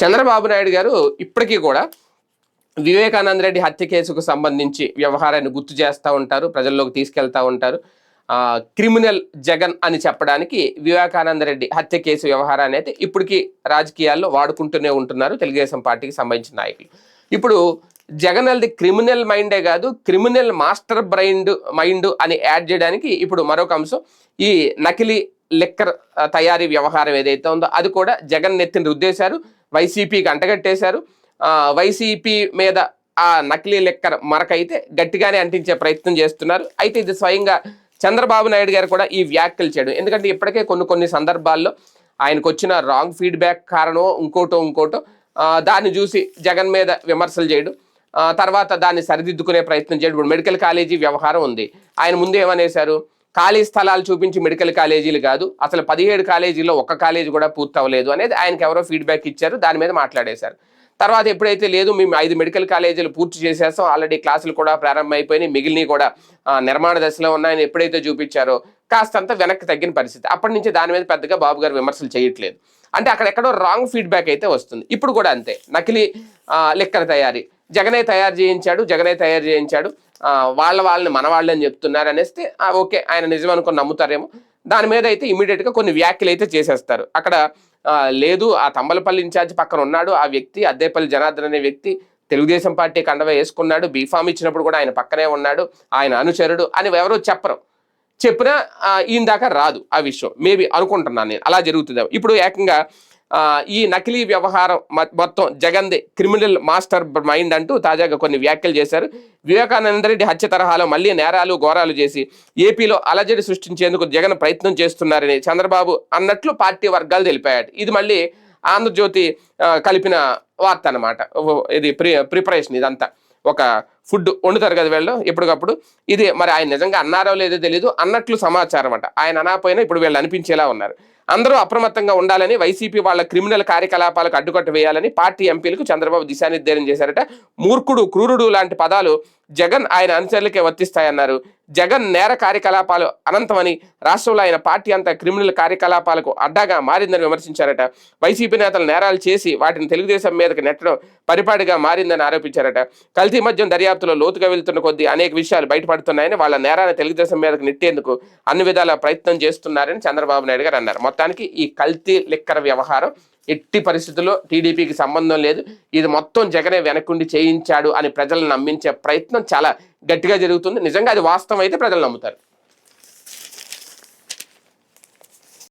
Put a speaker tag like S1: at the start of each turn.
S1: చంద్రబాబు నాయుడు గారు ఇప్పటికీ కూడా వివేకానంద రెడ్డి హత్య కేసుకు సంబంధించి వ్యవహారాన్ని గుర్తు చేస్తూ ఉంటారు ప్రజల్లోకి తీసుకెళ్తూ ఉంటారు. క్రిమినల్ జగన్ అని చెప్పడానికి వివేకానంద రెడ్డి హత్య కేసు వ్యవహారాన్ని అయితే ఇప్పటికీ రాజకీయాల్లో వాడుకుంటూనే ఉంటున్నారు తెలుగుదేశం పార్టీకి సంబంధించిన నాయకులు. ఇప్పుడు జగన్ అది క్రిమినల్ మైండే కాదు క్రిమినల్ మాస్టర్ బ్రైండ్ మైండ్ అని యాడ్ చేయడానికి ఇప్పుడు మరొక అంశం ఈ నకిలీ లిక్కర్ తయారీ వ్యవహారం ఏదైతే ఉందో అది కూడా జగన్ నెత్తిని రుద్దేశారు. వైసీపీకి అంటగట్టేశారు వైసీపీ మీద ఆ నకిలీ లెక్కర్ మరకైతే గట్టిగానే అంటించే ప్రయత్నం చేస్తున్నారు. అయితే ఇది స్వయంగా చంద్రబాబు నాయుడు గారు కూడా ఈ వ్యాఖ్యలు చేయడం. ఎందుకంటే ఇప్పటికే కొన్ని కొన్ని సందర్భాల్లో ఆయనకు వచ్చిన రాంగ్ ఫీడ్బ్యాక్ కారణం ఇంకోటో ఇంకోటో దాన్ని చూసి జగన్ మీద విమర్శలు చేయడం తర్వాత దాన్ని సరిదిద్దుకునే ప్రయత్నం చేయడం. ఇప్పుడు మెడికల్ కాలేజీ వ్యవహారం ఉంది. ఆయన ముందు ఏమనేశారు? ఖాళీ స్థలాలు చూపించి మెడికల్ కాలేజీలు కాదు. అసలు పదిహేడు కాలేజీల్లో ఒక్క కాలేజీ కూడా పూర్తి అవ్వలేదు అనేది ఆయనకి ఎవరో ఫీడ్బ్యాక్ ఇచ్చారు. దాని మీద మాట్లాడేశారు. తర్వాత ఎప్పుడైతే లేదు మేము ఐదు మెడికల్ కాలేజీలు పూర్తి చేసేస్తాం ఆల్రెడీ క్లాసులు కూడా ప్రారంభమైపోయినాయి మిగిలినవి కూడా నిర్మాణ దశలో ఉన్నాయని ఎప్పుడైతే చూపించారో కాస్తంత వెనక్కి తగ్గిన పరిస్థితి. అప్పటి నుంచి దాని మీద పెద్దగా బాబు గారు విమర్శలు చేయట్లేదు. అంటే అక్కడ ఎక్కడో రాంగ్ ఫీడ్బ్యాక్ అయితే వస్తుంది. ఇప్పుడు కూడా అంతే. నకిలీ లెక్కల తయారీ. జగనే తయారు చేయించాడు జగనే తయారు చేయించాడు. వాళ్ళ వాళ్ళని మన వాళ్ళని చెప్తున్నారు అనేస్తే ఓకే ఆయన నిజం అనుకుని నమ్ముతారేమో. దాని మీద అయితే ఇమీడియట్గా కొన్ని వ్యాఖ్యలు అయితే చేసేస్తారు. అక్కడ లేదు ఆ తంబలపల్లి ఇన్ఛార్జ్ పక్కన ఉన్నాడు ఆ వ్యక్తి అద్దేపల్లి జనార్దన్ అనే వ్యక్తి తెలుగుదేశం పార్టీ కండవ వేసుకున్నాడు బీఫామ్ ఇచ్చినప్పుడు కూడా ఆయన పక్కనే ఉన్నాడు ఆయన అనుచరుడు అని ఎవరో చెప్పరు. చెప్పినా ఈయన దాకా రాదు ఆ విషయం. మేబీ అనుకుంటున్నాను నేను. అలా జరుగుతుంది ఇప్పుడు ఏకంగా ఈ నకిలీ వ్యవహారం మొత్తం జగన్ది క్రిమినల్ మాస్టర్ మైండ్ అంటూ తాజాగా కొన్ని వ్యాఖ్యలు చేశారు. వివేకానంద రెడ్డి హత్య తరహాలో మళ్ళీ నేరాలు ఘోరాలు చేసి ఏపీలో అలజడి సృష్టించేందుకు జగన్ ప్రయత్నం చేస్తున్నారని చంద్రబాబు అన్నట్లు పార్టీ వర్గాలు తెలిపాయట. ఇది మళ్ళీ ఆంధ్రజ్యోతి కలిపిన వార్త అనమాట ఇది ప్రి ప్రిపరేషన్ ఇదంతా. ఒక ఫుడ్ వండుతారు కదా వీళ్ళు ఎప్పటికప్పుడు. ఇది మరి ఆయన నిజంగా అన్నారో లేదో తెలియదు అన్నట్లు సమాచారం అంట ఆయన అనాపోయినా ఇప్పుడు వీళ్ళు అనిపించేలా ఉన్నారు. అందరూ అప్రమత్తంగా ఉండాలని వైసీపీ వాళ్ళ క్రిమినల్ కార్యకలాపాలకు అడ్డుకట్ట వేయాలని పార్టీ ఎంపీలకు చంద్రబాబు దిశానిర్దేశం చేశారట. మూర్ఖుడు క్రూరుడు లాంటి పదాలు జగన్ ఆయన అనుచరులకే వర్తిస్తాయన్నారు. జగన్ నేర కార్యకలాపాలు అనంతమని రాష్ట్రంలో ఆయన పార్టీ అంతా క్రిమినల్ కార్యకలాపాలకు అడ్డాగా మారిందని విమర్శించారట. వైసీపీ నేతలు నేరాలు చేసి వాటిని తెలుగుదేశం మీదకి నెట్టడం పరిపాటిగా మారిందని ఆరోపించారట. కల్తీ మద్యం దర్యాప్తులో లోతుగా వెళ్తున్న కొద్దీ అనేక విషయాలు బయటపడుతున్నాయని వాళ్ళ నేరాన్ని తెలుగుదేశం మీదకు నెట్టేందుకు అన్ని విధాల ప్రయత్నం చేస్తున్నారని చంద్రబాబు నాయుడు గారు అన్నారు. మొత్తానికి ఈ కల్తీ లిక్కర వ్యవహారం ఎట్టి పరిస్థితుల్లో టీడీపీకి సంబంధం లేదు. ఇది మొత్తం జగనే వెనకుండి చేయించాడు అని ప్రజలను నమ్మించే ప్రయత్నం చాలా గట్టిగా జరుగుతుంది. నిజంగా అది వాస్తవం అయితే ప్రజలు నమ్ముతారు.